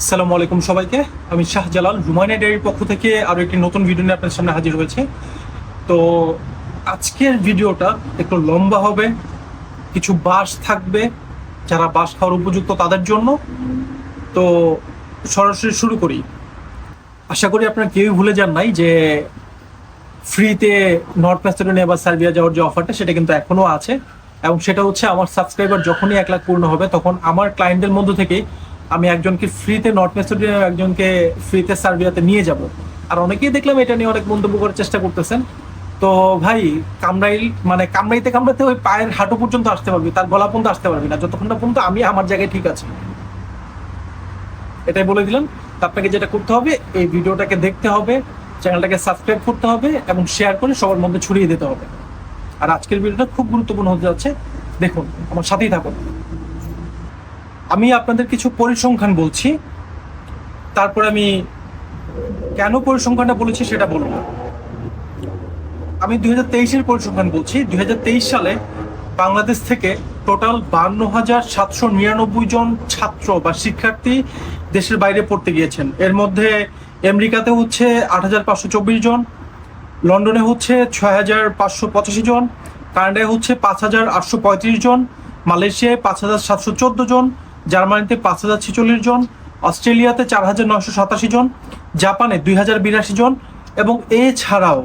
আসসালামু আলাইকুম সবাইকে। আমি শাহজালাল রুমাইনা ডেয়ারির পক্ষ থেকে আরও একটি নতুন ভিডিও নিয়ে আপনাদের সামনে হাজির হয়েছে। তো আজকের ভিডিওটা একটু লম্বা হবে, কিছু বাস থাকবে, যারা বাস খাওয়ার উপযুক্ত তাদের জন্য। তো সরাসরি শুরু করি। আশা করি আপনারা কেউই ভুলে যান নাই যে ফ্রিতে নর্থ ম্যাসেডোনিয়া বা সার্বিয়া যাওয়ার যে অফারটা সেটা কিন্তু এখনও আছে। এবং সেটা হচ্ছে আমার সাবস্ক্রাইবার যখনই এক লাখ পূর্ণ হবে, তখন আমার ক্লায়েন্টদের মধ্য থেকেই আমি একজনকে ফ্রিতে নর্থ ম্যাসেডোনিয়া একজনকে ফ্রিতে সার্বিয়াতে নিয়ে যাব। আর অনেকেই দেখলাম এটা নিয়ে অনেক মন্তব্য করার চেষ্টা করতেছেন। তো ভাই কামড়াইল মানে কামরাইতে কামড়াইতে ওই পায়ের হাঁটু পর্যন্ত আসতে পারবি, তার গলা পর্যন্ত আসতে পারবি না। যতক্ষণ না পর্যন্ত আমি আমার জায়গায় ঠিক আছি। এটাই বলে দিলাম। তো আপনাকে যেটা করতে হবে, এই ভিডিওটাকে দেখতে হবে, চ্যানেলটাকে সাবস্ক্রাইব করতে হবে এবং শেয়ার করে সবার মধ্যে ছড়িয়ে দিতে হবে। আর আজকের ভিডিওটা খুব গুরুত্বপূর্ণ হতে যাচ্ছে। দেখুন, আমার সাথেই থাকুন। আমি আপনাদের কিছু পরিসংখ্যান বলছি। তারপর আমি কেন পরিসংখ্যানটা বলেছি সেটা বলব আমি দুই হাজার তেইশের পরিসংখ্যান বলছি। দুই হাজার তেইশ সালে বাংলাদেশ থেকে টোটাল বান্ন হাজার সাতশো নিরানব্বই জন ছাত্র বা শিক্ষার্থী দেশের বাইরে পড়তে গিয়েছেন। এর মধ্যে আমেরিকাতে হচ্ছে আট হাজার পাঁচশো চব্বিশ জন, লন্ডনে হচ্ছে ছয় হাজার পাঁচশো পঁচাশি জন, কানাডায় হচ্ছে পাঁচ হাজার আটশো পঁয়ত্রিশ জন, মালয়েশিয়ায় পাঁচ হাজার সাতশো চোদ্দ জন জার্মানিতে পাঁচ হাজার ছেচল্লিশ জন, অস্ট্রেলিয়াতে চার হাজার নশো সাতাশি জন, জাপানে দুই হাজার বিরাশি জন এবং এছাড়াও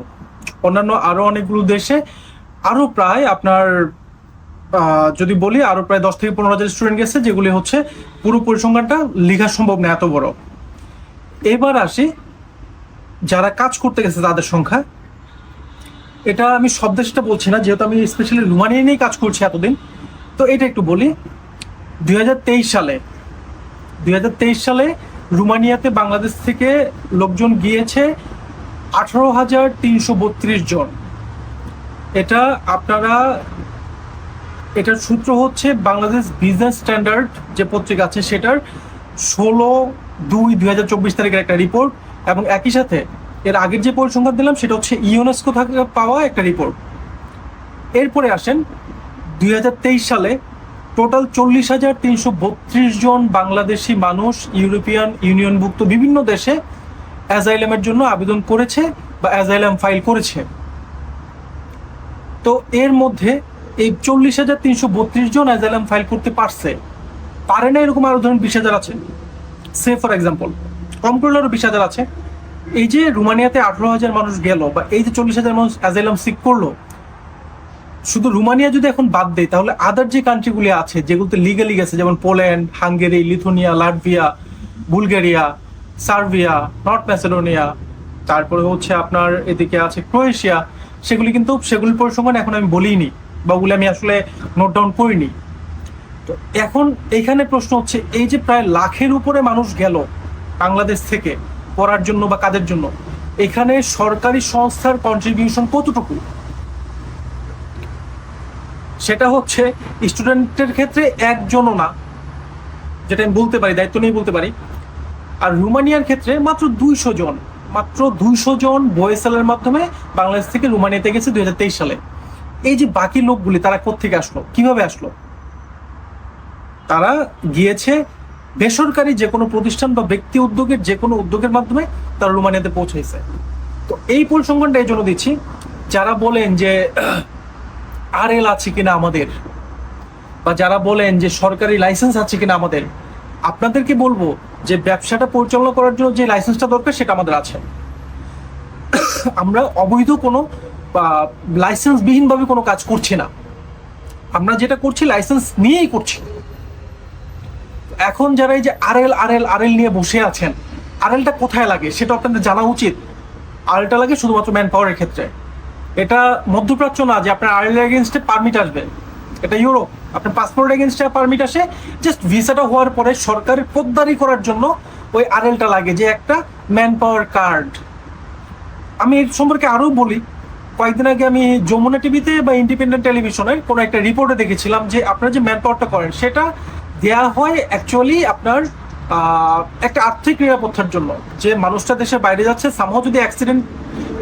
অন্যান্য আরও অনেকগুলো দেশে আরও প্রায় আপনার যদি বলি আরও প্রায় দশ থেকে পনেরো হাজার স্টুডেন্ট গেছে, যেগুলি হচ্ছে পুরো পরিসংখ্যানটা লেখা সম্ভব না, এত বড়। এবার আসি, যারা কাজ করতে গেছে তাদের সংখ্যা। এটা আমি সব দেশটা বলছি না, যেহেতু আমি স্পেশালি রুমানিয়া নিয়েই কাজ করছি এতদিন। তো এটা একটু বলি দুই হাজার তেইশ সালে, দুই হাজার তেইশ সালে রুমানিয়াতে বাংলাদেশ থেকে লোকজন গিয়েছে আঠারো হাজার তিনশো বত্রিশ জন। এটা আপনারা, এটার সূত্র হচ্ছে বাংলাদেশ বিজনেস স্ট্যান্ডার্ড যে পত্রিকা আছে সেটার ষোলো দুই দুই হাজার চব্বিশ তারিখের একটা রিপোর্ট এবং একই সাথে এর আগের যে পরিসংখ্যান দিলাম সেটা হচ্ছে ইউনেস্কো থেকে, পাওয়া একটা রিপোর্ট। এরপরে আসেন দুই হাজার তেইশ সালে টোটাল চল্লিশ হাজার তিনশো বত্রিশ জন বাংলাদেশি মানুষ ইউরোপিয়ান ইউনিয়নভুক্ত বিভিন্ন দেশে অ্যাজাইলামের জন্য আবেদন করেছে বা অ্যাজাইলাম ফাইল করেছে। তো এর মধ্যে এই চল্লিশ হাজার তিনশো বত্রিশ জন অ্যাজাইলাম ফাইল করতে পারছে। পারে না এরকম আরও ধরুন বিশ হাজার আছে। সে ফর এক্সাম্পল কম বিশ হাজার আছে। এই যে রুমানিয়াতে আঠারো হাজার মানুষ গেল বা এই যে চল্লিশ হাজার মানুষ অ্যাজাইলাম সিক করল শুধু রুমানিয়া যদি এখন বাদ দেয়, তাহলে আদার যে কান্ট্রিগুলি আছে, যেগুলোতে লিগালি গেছে, যেমন Poland Hungary Lithuania Latvia Bulgaria Serbia North Macedonia তারপরে হচ্ছে আপনার এদিকে আছে ক্রোয়েশিয়া সেগুলি কিন্তু, সেগুলির পরিসংখ্যান এখন আমি বলিনি, বা ওগুলি আমি আসলে নোট ডাউন করিনি। তো এখন এখানে প্রশ্ন হচ্ছে, এই যে প্রায় লাখের উপরে মানুষ গেল বাংলাদেশ থেকে পড়ার জন্য বা কাদের জন্য, এখানে সরকারি সংস্থার কন্ট্রিবিউশন কতটুকু? সেটা হচ্ছে স্টুডেন্টের ক্ষেত্রে একজনও না, যেটা আমি বলতে পারি, দায়িত্ব নিয়ে বলতে পারি। আর রুমানিয়ার ক্ষেত্রে মাত্র দুইশো জন, মাত্র দুইশো জন বয়েসেলের মাধ্যমে বাংলাদেশ থেকে রুমানিয়াতে গেছে দু হাজার তেইশ সালে। এই যে বাকি লোকগুলি, তারা কোত্থেকে আসলো? কীভাবে আসলো? তারা গিয়েছে বেসরকারি যে কোনো প্রতিষ্ঠান বা ব্যক্তি উদ্যোগের যে কোনো উদ্যোগের মাধ্যমে তারা রুমানিয়াতে পৌঁছেছে তো এই পরিসংখ্যানটা এই জন্য দিচ্ছি, যারা বলেন যে আর এল আছে কিনা আমাদের? বা যারা বলেন যে সরকারি লাইসেন্স আছে কিনা আমাদের, আপনাদেরকে বলব যে ব্যবসাটা পরিচালনা করার জন্য যে লাইসেন্সটা দরকার সেটা আমাদের আছে। আমরা অবৈধ কোনো লাইসেন্সবিহীনভাবে কোনো কাজ করছি না। আমরা যেটা করছি লাইসেন্স নিয়েই করছি। এখন যারা এই যে আরএল আরএল আরএল নিয়ে বসে আছেন আরএলটা কোথায় লাগে? সেটা আপনাদের জানা উচিত। আরএলটা লাগে শুধুমাত্র ম্যান পাওয়ারের ক্ষেত্রে। এটা মধ্যপ্রাচ্য না যে আপনার আরএল এগেনস্টে পারমিট আসবে। এটা ইউরোপ। আপনার পাসপোর্ট এগেনস্টে পারমিট আসে জাস্ট ভিসাটা হওয়ার পরে সরকারের পোদ্দারি করার জন্য ওই আরএলটা লাগে যে একটা ম্যান পাওয়ার কার্ড আমি এর সম্পর্কে আরও বলি, কয়েকদিন আগে আমি যমুনা টিভিতে বা ইন্ডিপেন্ডেন্ট টেলিভিশনে কোনো একটা রিপোর্টে দেখেছিলাম যে আপনারা যে ম্যান পাওয়ারটা করেন, সেটা দেয়া হয় অ্যাকচুয়ালি আপনার একটা আর্থিক নিরাপত্তার জন্য। যে মানুষটা দেশের বাইরে যাচ্ছে সামহাও যদি অ্যাক্সিডেন্ট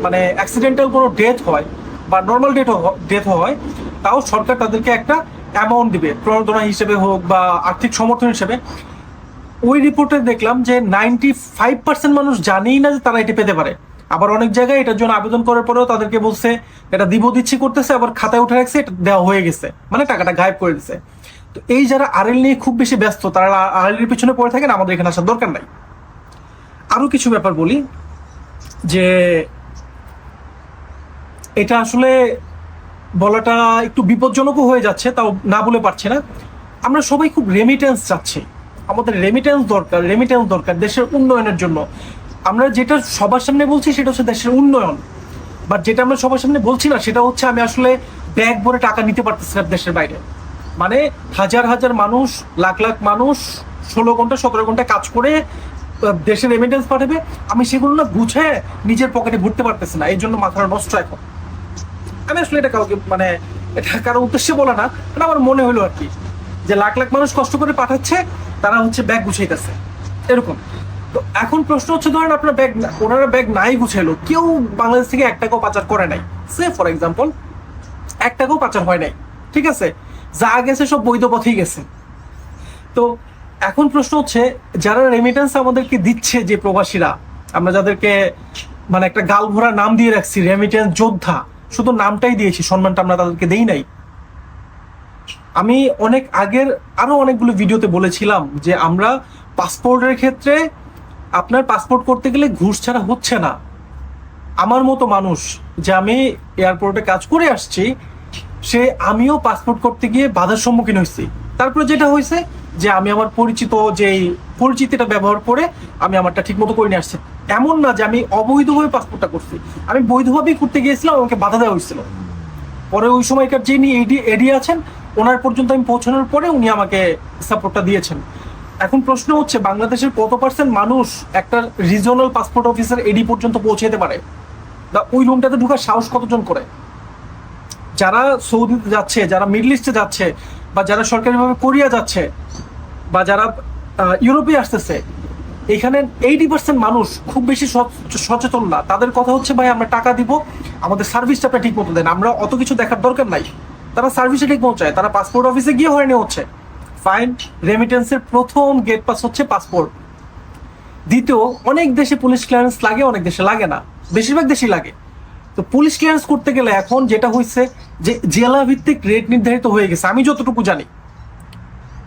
মানে অ্যাক্সিডেন্টাল কোনো ডেথ হয় বা নর্মাল ডেথ ডেথ হয়, তাও সরকার তাদেরকে একটা অ্যামাউন্ট দিবে। প্রণোদনা হিসেবে হোক বা আর্থিক সমর্থন হিসেবে। ওই রিপোর্টে দেখলাম যে নাইনটি ফাইভ পার্সেন্ট মানুষ জানেই না যে তারা এটা পেতে পারে। আবার অনেক জায়গায় এটার জন্য আবেদন করার পরেও তাদেরকে বলছে, এটা দিব দিচ্ছি করতেছে, আবার খাতায় উঠে রাখছে, এটা দেওয়া হয়ে গেছে। মানে টাকাটা গায়েব করে দিছে। তো এই যারা আরএল নিয়ে খুব বেশি ব্যস্ত, তারা আরএল এর পিছনে পড়ে থাকেন, আমাদের এখানে আসার দরকার নাই। আরও কিছু ব্যাপার বলি, যে এটা আসলে বলাটা একটু বিপজ্জনকও হয়ে যাচ্ছে, তাও না বলে পারছি না। আমরা সবাই খুব রেমিটেন্স চাচ্ছি। আমাদের রেমিটেন্স দরকার রেমিটেন্স দরকার দেশের উন্নয়নের জন্য। আমরা যেটা সবার সামনে বলছি, সেটা হচ্ছে দেশের উন্নয়ন। বাট যেটা আমরা সবার সামনে বলছি না, সেটা হচ্ছে আমি আসলে ব্যাগ ভরে টাকা নিতে পারতেছি না দেশের বাইরে। মানে হাজার হাজার মানুষ, লাখ লাখ মানুষ ষোলো ঘণ্টা, সতেরো ঘণ্টা কাজ করে দেশের রেমিটেন্স পাঠাবে। আমি সেগুলো না বুঝে নিজের পকেটে ভরতে পারতেছি না। এই জন্য মাথাটা নষ্ট এখন। আমি আসলে এটা কাউকে মানে এটা কারও উদ্দেশ্যে বলা না মানে আমার মনে হলো আর কি, যে লাখ লাখ মানুষ কষ্ট করে পাঠাচ্ছে, তারা হচ্ছে ব্যাগ গুছাইতেছে। এরকম। তো এখন প্রশ্ন হচ্ছে, ধরেন আপনার ব্যাগ ওনারা ব্যাগ নাই গুছাইলো, কেউ বাংলাদেশ থেকে এক টাকাও পাচার করে নাই। সে ফর এক্সাম্পল এক টাকাও পাচার হয় নাই। ঠিক আছে? যা গেছে সব বৈধ পথেই গেছে। তো এখন প্রশ্ন হচ্ছে, যারা রেমিটেন্স আমাদেরকে দিচ্ছে যে প্রবাসীরা, আমরা যাদেরকে মানে একটা গাল ভরা নাম দিয়ে রাখছি রেমিটেন্স যোদ্ধা, শুধু নামটাই দিয়েছি, সম্মানটা আমরা তাদেরকে দেই নাই। আমি অনেক আগের আরও অনেকগুলো ভিডিওতে বলেছিলাম যে আমরা পাসপোর্টের ক্ষেত্রে, আপনার পাসপোর্ট করতে গেলে ঘুষ ছাড়া হচ্ছে না। আমার মতো মানুষ যে আমি এয়ারপোর্টে কাজ করে আসছি সে আমিও পাসপোর্ট করতে গিয়ে বাধার সম্মুখীন হয়েছি। তারপরে যেটা হয়েছে যে আমি আমার পরিচিত যেই পরিচিতিটা ব্যবহার করে আমি আমারটা ঠিক মতো করে নিয়ে আসছি। এমন না যে আমি অবৈধভাবে পাসপোর্টটা করছি। আমি বৈধভাবেই করতে গিয়েছিলাম, আমাকে বাধা দেওয়া হয়েছিল। পরে ওই সময়কার যিনি এডি এডি আছেন, ওনার পর্যন্ত আমি পৌঁছানোর পরে উনি আমাকে সাপোর্টটা দিয়েছেন। এখন প্রশ্ন হচ্ছে, বাংলাদেশের কত পার্সেন্ট মানুষ একটা রিজনাল পাসপোর্ট অফিসার এডি পর্যন্ত পৌঁছে যেতে পারে? বা ওই রুমটাতে ঢুকার সাহস কতজন করে? যারা সৌদিতে যাচ্ছে, যারা মিডল ইস্টে যাচ্ছে, বা যারা সরকারিভাবে কোরিয়া যাচ্ছে, বা যারা ইউরোপে আসতেছে, এখানে এইটি পার্সেন্ট মানুষ খুব বেশি সচ- সচেতন না। তাদের কথা হচ্ছে, ভাই, আমরা টাকা দিব, আমাদের সার্ভিসটা আপনি ঠিক মতো দেন। আমরা অত কিছু দেখার দরকার নাই। তারা সার্ভিসে ঠিক পৌঁছায়, তারা পাসপোর্ট অফিসে গিয়ে হয়নি হচ্ছে। ফাইন রেমিটেন্সের প্রথম গেট পাস হচ্ছে পাসপোর্ট। দ্বিতীয়, অনেক দেশে পুলিশ ক্লিয়ারেন্স লাগে, অনেক দেশে লাগে না। বেশিরভাগ দেশেই লাগে। তো পুলিশ ক্লিয়ারেন্স করতে গেলে এখন যেটা হয়েছে যে জেলা ভিত্তিক রেট নির্ধারিত হয়ে গেছে। আমি যতটুকু জানি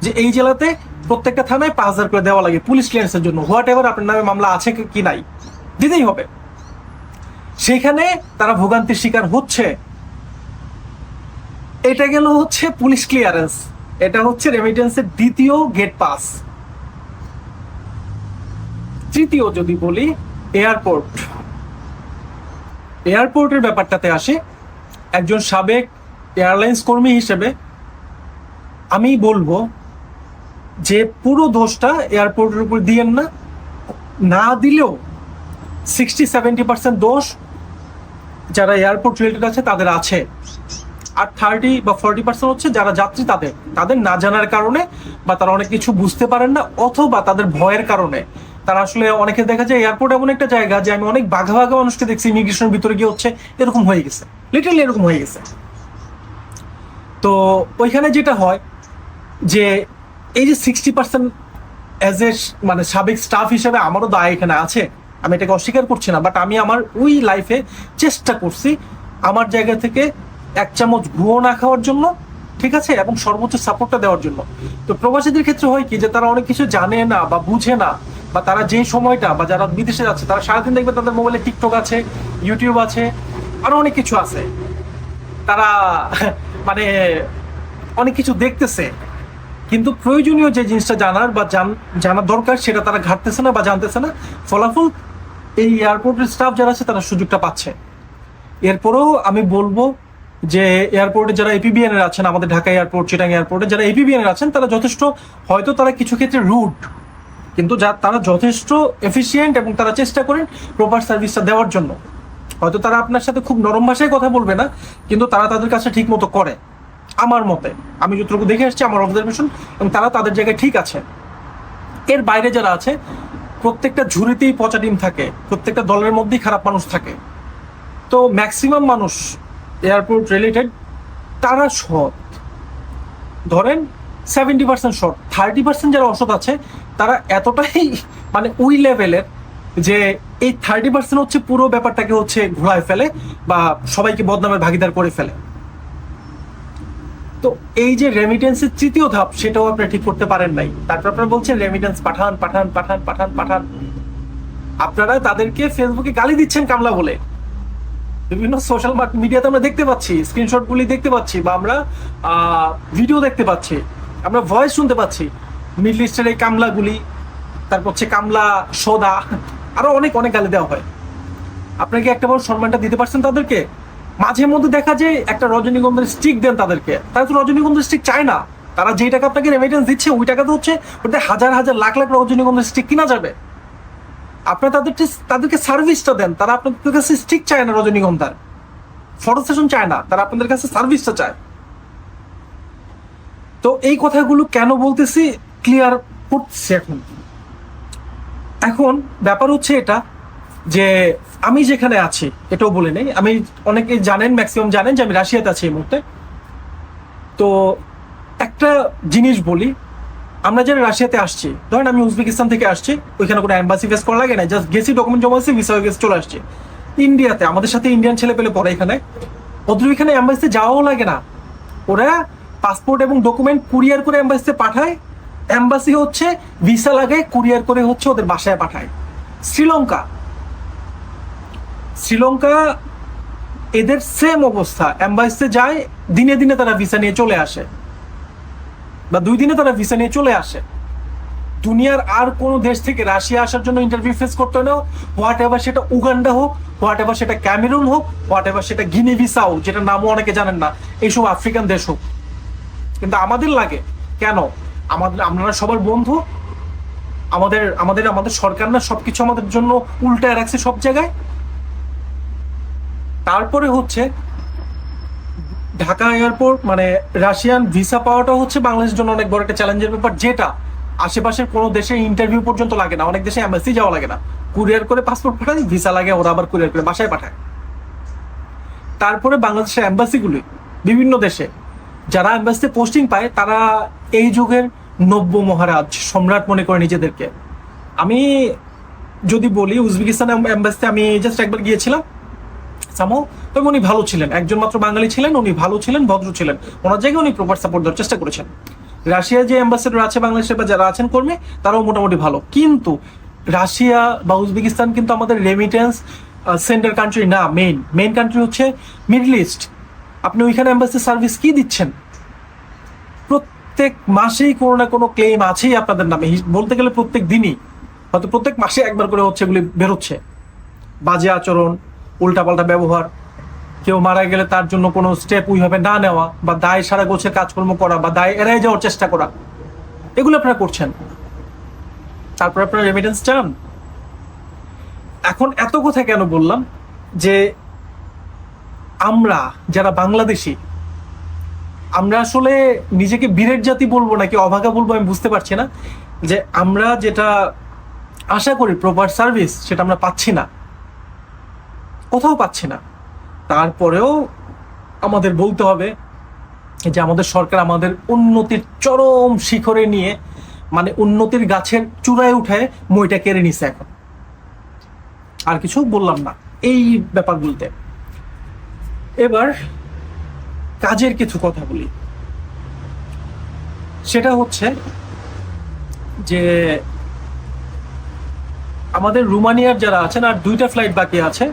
যে এই জেলাতে প্রত্যেকটা থানায় পাঁচ হাজার করে দেওয়া লাগে পুলিশ ক্লিয়ারেন্সের জন্য। হোয়াট এভার আপনার নামে মামলা আছে কি- নাই, দিতেই হবে। সেখানে তারা ভোগান্তির শিকার হচ্ছে। এটা গেল হচ্ছে পুলিশ ক্লিয়ারেন্স এটা হচ্ছে রেমিটেন্সের দ্বিতীয় গেট পাস তৃতীয় যদি বলি এয়ারপোর্ট এয়ারপোর্টের ব্যাপারটাতে আসে। একজন সাবেক এয়ারলাইন্স কর্মী হিসেবে আমি বলব যে পুরো দোষটা এয়ারপোর্টের উপর দিয়েন না। না দিলেও সিক্সটি সেভেন্টি পার্সেন্ট দোষ যারা এয়ারপোর্ট রিলেটেড আছে তাদের আছে। আর থার্টি বা ফর্টি পার্সেন্ট হচ্ছে যারা যাত্রী তাদের। তাদের না জানার কারণে বা তারা অনেক কিছু বুঝতে পারেন না অথবা তাদের ভয়ের কারণে তারা আসলে অনেকে দেখা যায় এয়ারপোর্ট এমন একটা জায়গা যে আমি অনেক বাঘা বাঘা মানুষকে দেখছি ইমিগ্রেশনের ভিতরে গিয়ে হচ্ছে এরকম হয়ে গেছে। লিটারলি এরকম হয়ে গেছে। তো ওইখানে যেটা হয় যে এই যে সিক্সটি পার্সেন্ট অ্যাজ এ মানে সাবেক স্টাফ হিসেবে আমারও দায় এখানে আছে। আমি এটাকে অস্বীকার করছি না বাট আমি আমার ওই লাইফে চেষ্টা করছি আমার জায়গা থেকে এক চামচ গুঁড়ো না খাওয়ার জন্য ঠিক আছে? এবং সর্বোচ্চ সাপোর্টটা দেওয়ার জন্য। তো প্রবাসীদের ক্ষেত্রে হয় কি যে, তারা অনেক কিছু জানে না বা বুঝে না, বা তারা যে সময়টা বা যারা বিদেশে যাচ্ছে, তারা সারাদিন দেখবে তাদের মোবাইলে টিকটক আছে ইউটিউব আছে, আরও অনেক কিছু আছে। তারা মানে অনেক কিছু দেখতেছে। কিন্তু প্রয়োজনীয় যে জিনিসটা জানার বা জান- জানার দরকার, সেটা তারা ঘাটতেছে না বা জানতেছে না। ফলাফল এই এয়ারপোর্টের স্টাফ যারা আছে, তারা সুযোগটা পাচ্ছে। এরপরেও আমি বলব যে এয়ারপোর্টে যারা এপিবিএন এর আছেন, আমাদের ঢাকা এয়ারপোর্ট, চিটাং এয়ারপোর্টে যারা এপিবিএন এর আছেন, তারা যথেষ্ট, হয়তো তারা কিছু ক্ষেত্রে রুট, কিন্তু যা, তারা যথেষ্ট এফিসিয়েন্ট এবং তারা চেষ্টা করেন প্রপার সার্ভিসটা দেওয়ার জন্য। হয়তো তারা আপনার সাথে খুব নরম ভাষায় কথা বলবে না, কিন্তু তারা তাদের কাছে ঠিক মতো করে, আমার মতে। আমি যতটুকু দেখে আসছি, আমার অবজারভেশন এবং তারা তাদের জায়গায় ঠিক আছে। এর বাইরে যারা আছে, প্রত্যেকটা ঝুড়িতেই পচা ডিম থাকে, প্রত্যেকটা দলের মধ্যেই খারাপ মানুষ থাকে। তো ম্যাক্সিমাম মানুষ এয়ারপোর্ট রিলেটেড, তারা সৎ। ধরেন সেভেন্টি পার্সেন্ট সৎ। থার্টি পার্সেন্ট যারা অসৎ আছে, তারা এতটাই মানে ওই লেভেলের যে এই থার্টি পার্সেন্ট হচ্ছে পুরো ব্যাপারটাকে হচ্ছে ঘোরায় ফেলে বা সবাইকে বদনামের ভাগিদার করে ফেলে। তো এই যে রেমিটেন্সের তৃতীয় ধাপ, সেটাও আপনি ঠিক করতে পারেন নাই। তারপর আপনারা বলছেন রেমিটেন্স পাঠান পাঠান পাঠান পাঠান পাঠান। আপনারা তাদেরকে ফেসবুকে গালি দিচ্ছেন কামলা বলে। বিভিন্ন সোশ্যাল মিডিয়াতে আমরা দেখতে পাচ্ছি স্ক্রিনশট গুলি দেখতে পাচ্ছি বা আমরা ভিডিও দেখতে পাচ্ছি, আমরা ভয়েস শুনতে পাচ্ছি। মিডল ইস্টের এই কামলাগুলি, তারপর হচ্ছে কামলা সোদা, আরও অনেক অনেক গালি দেওয়া হয়। আপনাকে একটা বড় সম্মানটা দিতে পারছেন তাদেরকে? মাঝে মধ্যে দেখা যায় একটা রজনীগন্ধার স্টিক দেন তাদেরকে। তারা তো রজনীগন্ধার স্টিক চায় না। তারা যেই টাকা আপনাকে রেমিটেন্স দিচ্ছে, ওই টাকা তো হচ্ছে, ওটাতে হাজার হাজার, লাখ লাখ রজনীগন্ধার স্টিক কিনা যাবে। আপনার তাদেরকে তাদেরকে সার্ভিসটা দেন, তারা আপনাদের কাছে স্টিক চায় না রজনীগন্ধার। ফটো সেশন চায় না, তারা আপনাদের কাছে সার্ভিসটা চায়। তো এই কথাগুলো কেন বলতেছি ক্লিয়ার করতেছি এখন। এখন ব্যাপার হচ্ছে এটা যে আমি যেখানে আছি, এটাও বলে নেই। আমি অনেকে জানেন ম্যাক্সিমাম জানেন যে আমি রাশিয়াতে আছি এই মুহূর্তে। তো একটা জিনিস বলি আমরা যারা রাশিয়াতে আসছি। ধরেন আমি উজবেকিস্তান থেকে আসছি, ওইখানে কোনো অ্যাম্বাসি ফেস করা লাগে না জাস্ট গেছি ডকুমেন্ট জমা দিয়েছি ভিসা গেছে, চলে আসছে। ইন্ডিয়াতে, আমাদের সাথে ইন্ডিয়ান ছেলে পেলে পড়ে এখানে। ওদের ওইখানে অ্যাম্বাসিতে যাওয়াও লাগে না। ওরা পাসপোর্ট এবং ডকুমেন্ট কুরিয়ার করে অ্যাম্বাসিতে পাঠায়। অ্যাম্বাসি হচ্ছে ভিসা লাগে কুরিয়ার করে হচ্ছে ওদের বাসায় পাঠায়। শ্রীলঙ্কা। শ্রীলঙ্কা, এদের সেম অবস্থা। অ্যাম্বাসিতে যায়, দিনে দিনে তারা ভিসা নিয়ে চলে আসে। বা দুই দিনে তারা ভিসা নিয়ে চলে আসে। দুনিয়ার আর কোনো দেশ থেকে রাশিয়া আসার জন্য ইন্টারভিউ ফেস করতে হলেও হোয়াট এভার সেটা উগান্ডা হোক হোয়াট এভার সেটা ক্যামেরুন হোক হোয়াট এভার সেটা গিনি ভিসাও যেটা নামও অনেকে জানেন না, এইসব আফ্রিকান দেশ হোক। কিন্তু আমাদের লাগে, কেন? আমাদের আপনারা সবার বন্ধু। আমাদের আমাদের আমাদের সরকার না সবকিছু আমাদের জন্য উল্টায় রাখছে সব জায়গায়। তারপরে হচ্ছে ঢাকা এয়ারপোর্ট মানে রাশিয়ান ভিসা পাওয়াটা হচ্ছে বাংলাদেশের জন্য অনেক বড় একটা চ্যালেঞ্জের ব্যাপার, যেটা আশেপাশের কোনো দেশে ইন্টারভিউ পর্যন্ত লাগে না। অনেক দেশে এম্বাসি যাওয়া লাগে না। কুরিয়ার করে পাসপোর্ট পাঠায় ভিসা লাগে, ওরা আবার কুরিয়ার করে বাসায় পাঠায়। তারপরে বাংলাদেশের এম্বাসিগুলি বিভিন্ন দেশে। যারা এম্বাসিতে পোস্টিং পায়, তারা এই যুগের নব্য মহারাজ, সম্রাট মনে করে নিজেদেরকে। আমি যদি বলি উজবেকিস্তান এম্বাসিতে আমি জাস্ট একবার গিয়েছিলাম। সামো। তবে উনি ভালো ছিলেন। একজন মাত্র বাঙালি ছিলেন, উনি ভালো ছিলেন, ভদ্র ছিলেন। ওনার জায়গায় উনি প্রপার সাপোর্ট দেওয়ার চেষ্টা করেছেন। রাশিয়ার যে অ্যাম্বাসেডর আছে বাংলাদেশের বা যারা আছেন কর্মী, তারাও মোটামুটি ভালো। কিন্তু রাশিয়া বা উজবেকিস্তান কিন্তু আমাদের রেমিটেন্স সেন্টার কান্ট্রি না মেইন মেইন কান্ট্রি হচ্ছে মিডল ইস্ট আপনি ওইখানে অ্যাম্বাসি সার্ভিস কি দিচ্ছেন? প্রত্যেক মাসেই কোনো না কোনো ক্লেম আছেই আপনাদের নামে। বলতে গেলে প্রত্যেক দিনই। হয়তো প্রত্যেক মাসে একবার করে হচ্ছে এগুলি বেরোচ্ছে। বাজে আচরণ উল্টাপাল্টা ব্যবহার। কেউ মারা গেলে তার জন্য কোনো স্টেপ ওইভাবে না নেওয়া বা দায় সারা গোছের কাজকর্ম করা বা দায় এড়াই যাওয়ার চেষ্টা করা। এগুলো আপনারা করছেন। তারপর আপনারা রেমিটেন্স চান। এখন এত কথা কেন বললাম? যে আমরা যারা বাংলাদেশি, আমরা আসলে নিজেকে বীরের জাতি বলব নাকি অভাগা বলব আমি বুঝতে পারছি না। যে আমরা যেটা আশা করি প্রপার সার্ভিস সেটা আমরা পাচ্ছি না। কোথাও পাচ্ছি না। তারপরেও আমাদের বলতে হবে যে আমাদের সরকার আমাদের উন্নতির চরম শিখরে নিয়ে মানে উন্নতির গাছের চূড়ায় উঠায় মইটা কেড়ে নিছে এখন। আর কিছু বললাম না এই ব্যাপার বলতে এবার কাজের কিছু কথা বলি। সেটা হচ্ছে যে আমাদের রুমানিয়ার যারা আছেন, আর দুইটা ফ্লাইট বাকি আছে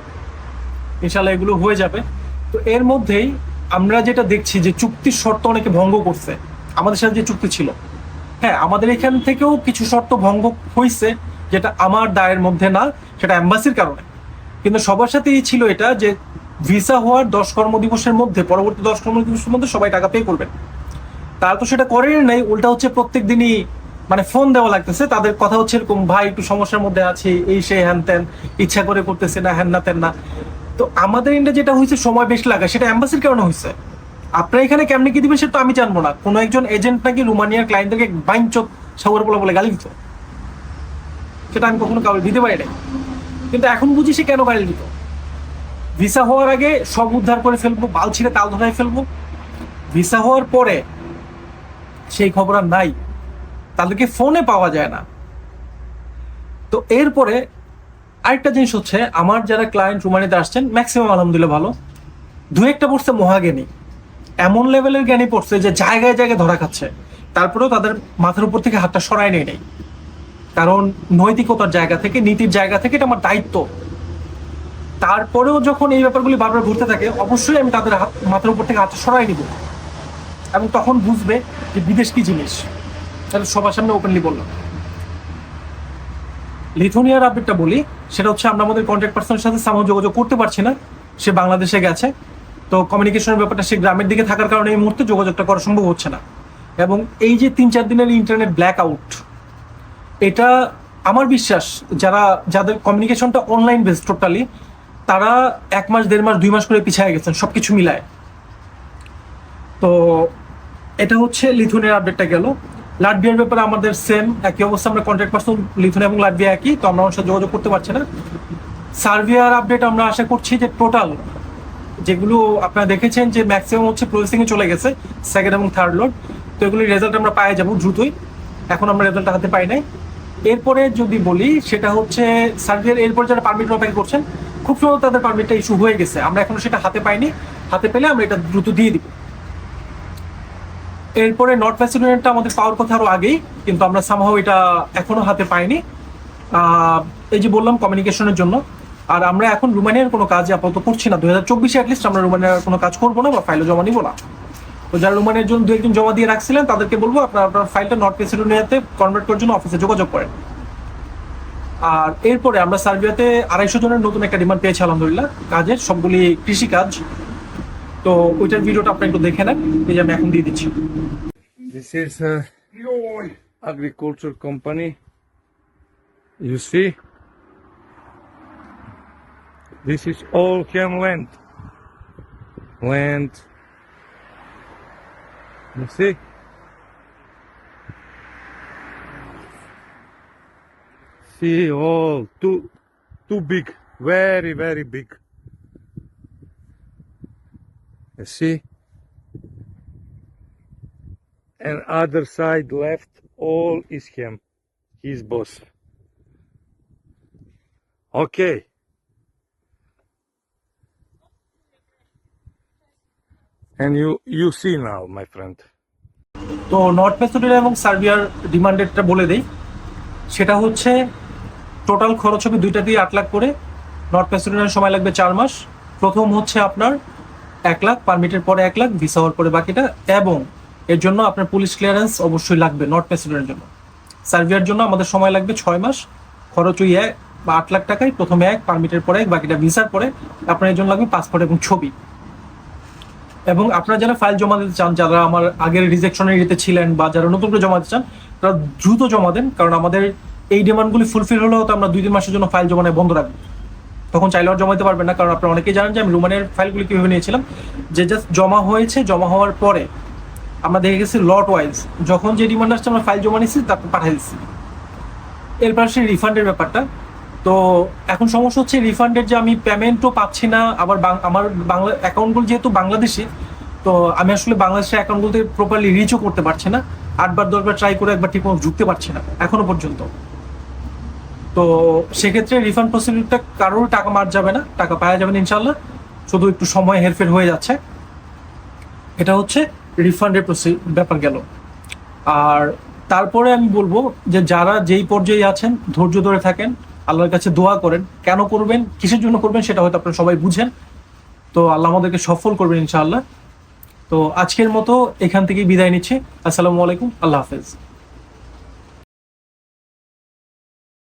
ইনশাল্লাহ এগুলো হয়ে যাবে। তো এর মধ্যেই আমরা যেটা দেখছি যে চুক্তির শর্ত অনেকে ভঙ্গ করছে। আমাদের সাথে যে চুক্তি ছিল। হ্যাঁ আমাদের এখান থেকেও কিছু শর্ত ভঙ্গ হয়েছে যেটা আমার দায়ের মধ্যে না, সেটা অ্যাম্বাসির কারণে। কিন্তু সবার সাথেই ছিল এটা যে ভিসা হওয়ার দশ কর্মদিবসের মধ্যে, পরবর্তী দশ কর্মদিবসের মধ্যে সবাই টাকা পে করবেন। তারা তো সেটা করেনি নাই, উল্টা হচ্ছে প্রত্যেক দিনই মানে ফোন দেওয়া লাগতেছে। তাদের কথা হচ্ছে এরকম, ভাই, একটু সমস্যার মধ্যে আছি, এই সে হ্যান ত্যান, ইচ্ছা করে করতেছে না, হ্যান না ত্যান না। তো আমাদের ইন্ডিয়া যেটা হয়েছে, সময় বেশি লাগা। সেটা অ্যাম্বাসির কারণে হয়েছে। আপনার এখানে কেমনি কি দিবে সেটা আমি জানব না। কোনো একজন এজেন্ট নাকি রুমানিয়ার ক্লায়েন্টদেরকে বাইঞ্চত সাগর পোলা বলে গালি দিত। সেটা আমি কখনো কাউকে দিতে পারি নাই। কিন্তু এখন বুঝি সে কেন গালি দিত? ভিসা হওয়ার আগে সব উদ্ধার করে ফেলব, বাল ছিঁড়ে তাল ধরায় ফেলব। ভিসা হওয়ার পরে সেই খবর আর নাই। তাদেরকে ফোনে পাওয়া যায় না। তো এরপরে আরেকটা জিনিস হচ্ছে, আমার যারা ক্লায়েন্ট রুমানিতে আসছেন ম্যাক্সিমাম আলহামদুলিল্লাহ ভালো। দু একটা পড়ছে মহাজ্ঞানী। এমন লেভেলের জ্ঞানী পড়ছে যে জায়গায় জায়গায় ধরা খাচ্ছে। তারপরেও তাদের মাথার উপর থেকে হাতটা সরায় নেই নেই। কারণ নৈতিকতার জায়গা থেকে, নীতির জায়গা থেকে এটা আমার দায়িত্ব। তারপরেও যখন এই ব্যাপারগুলি বারবার ঘুরতে থাকে, অবশ্যই আমি তাদের হাত, মাথার উপর থেকে হাতটা সরাই নিব। এবং তখন বুঝবে যে বিদেশ কি জিনিস। তাহলে সবার সামনে ওপেনলি বললাম। লিথুনিয়ার আপডেটটা বলি, সেটা হচ্ছে আমরা আমাদের কন্ট্যাক্ট পার্সনের সাথে সামো যোগাযোগ করতে পারছি না, সে বাংলাদেশে গেছে। তো কমিউনিকেশনের ব্যাপারটা সে গ্রামের দিকে থাকার কারণে এই মুহূর্তে যোগাযোগটা করা সম্ভব হচ্ছে না। এবং এই যে তিন চার দিনের ইন্টারনেট ব্ল্যাক আউট এটা আমার বিশ্বাস, যারা, যাদের কমিউনিকেশনটা অনলাইন বেস টোটালি তারা এক মাস, দেড় মাস, দুই মাস করে পিছিয়ে গেছেন সব কিছু মিলায়। তো এটা হচ্ছে লিথুনের আপডেটটা গেল। লাটভিয়ার ব্যাপারে আমাদের সেম একই অবস্থা, আমরা কন্ট্যাক্ট পার্সন লিথুন এবং লাটভিয়া একই, তো আমরা সাথে যোগাযোগ করতে পারছি না। সার্ভিয়ার আপডেট আমরা আশা করছি যে টোটাল যেগুলো আপনারা দেখেছেন যে ম্যাক্সিমাম হচ্ছে প্রসেসিং এ চলে গেছে সেকেন্ড এবং থার্ড লোড তো এগুলির রেজাল্ট আমরা পাই যাব দ্রুতই। এখন আমরা রেজাল্টটা হাতে পাই নাই। এরপরে যদি বলি, সেটা হচ্ছে সার্ভিয়ার এরপর যারা পারমিট অপেক্ষা করছেন, খুব সম্ভবত তাদের পারমিটটা ইস্যু হয়ে গেছে। আমরা এখনও সেটা হাতে পাইনি। হাতে পেলে আমরা এটা দ্রুত দিয়ে দিব। এরপরে নর্থ প্যাসিডেন্টটা আমাদের পাওয়ার কথা আরও আগেই, কিন্তু আমরা সামহাও এটা এখনও হাতে পাইনি। এই যে বললাম কমিউনিকেশনের জন্য, আর আমরা এখন রুমানিয়ার কোনো কাজ আপাতত করছি না। দুই হাজার চব্বিশে অ্যাটলিস্ট আমরা রুমানিয়ার কোনো কাজ করব না বা ফাইলও জমা নিবো না। তো যারা রুমানিয়ার জন্য দু একজন জমা দিয়ে রাখছিলেন, তাদেরকে বলব আপনার আপনার ফাইলটা নর্থ প্যাসিডেন্টিয়াতে কনভার্ট করার জন্য অফিসে যোগাযোগ করেন। আর এরপরে আমরা সার্বিয়াতে আড়াইশো জনের নতুন একটা ডিমান্ড পেয়েছি, আলহামদুলিল্লাহ। কাজের সবগুলি কৃষি কাজ তো ওইটার ভিডিওটা আপনি একটু দেখে নেন এই যে আমি এখন দিয়ে দিচ্ছি This is a agriculture company. You see? This is all chem land. Land. You see? See all too too big. Very very big. You see? and other side left, all is him, his boss. Okay. And you you see now, my friend. তো north Macedonia এবং সার্বিয়ার ডিমান্ডেডটা বলে দেই। সেটা হচ্ছে total খরচ হবে দুইটা দিয়ে আট লাখ করে। নর্থ মেসিডোনিয়ার সময় লাগবে চার মাস। প্রথম হচ্ছে আপনার এক লাখ পারমিটের পরে এক লাখ ভিসা হওয়ার পরে বাকিটা, এবং এর জন্য আপনার পুলিশ ক্লিয়ারেন্স অবশ্যই লাগবে নর্থ প্রেসিডেন্টের জন্য। সার্ভিয়ার জন্য আমাদের সময় লাগবে ছয় মাস, খরচ ওই এক, বা আট লাখ টাকায় প্রথমে এক পারমিটের পরে এক, বাকিটা ভিসার পরে আপনার এর জন্য লাগবে পাসপোর্ট এবং ছবি। এবং আপনারা যারা ফাইল জমা দিতে চান, যারা আমার আগের রিজেকশনের ইয়েতে ছিলেন, বা যারা নতুন করে জমা দিতে চান, তারা দ্রুত জমা দেন, কারণ আমাদের এই ডিমান্ডগুলি ফুলফিল হলেও তো আমরা দুই, তিন মাসের জন্য ফাইল জমা বন্ধ রাখব। তখন চাইলে আর জমা দিতে পারবেন না, কারণ আপনারা অনেকেই জানেন যে আমি রুমানের ফাইলগুলি কীভাবে নিয়েছিলাম, যে জাস্ট জমা হয়েছে, জমা হওয়ার পরে আমরা দেখে গেছি লট ওয়াইজ যখন যে ডিমান্ড আসছে, আমরা ফাইল জমা নিচ্ছি তারপর পাঠিয়ে দিচ্ছি এরপর সেই রিফান্ডের ব্যাপারটা। তো এখন সমস্যা হচ্ছে রিফান্ডের যে আমি পেমেন্টও পাচ্ছি না, আবার আমার বাংলা অ্যাকাউন্টগুলো যেহেতু বাংলাদেশি, তো আমি আসলে বাংলাদেশের অ্যাকাউন্টগুলোতে প্রপারলি রিচও করতে পারছি না। আটবার দশবার ট্রাই করে একবার ঠিক মতো ঢুকতে পারছি না, এখনও পর্যন্ত। তো সেক্ষেত্রে রিফান্ড প্রসিডিউরটা কারোর টাকা মার যাবে না, টাকা পাওয়া যাবে না ইনশাল্লাহ শুধু একটু সময় হেরফের হয়ে যাচ্ছে। এটা হচ্ছে রিফান্ডের ব্যাপার গেল। আর তারপরে আমি বলব যে যারা যেই পর্যায়ে আছেন, ধৈর্য ধরে থাকেন, আল্লাহর কাছে দোয়া করেন, কেন করবেন, কিসের জন্য করবেন সেটা হয়তো আপনারা সবাই বুঝেন। তো আল্লাহ আমাদেরকে সফল করবেন ইনশাআল্লাহ। তো আজকের মতো এখান থেকেই বিদায় নিচ্ছি। আসসালামু আলাইকুম। আল্লাহ হাফেজ।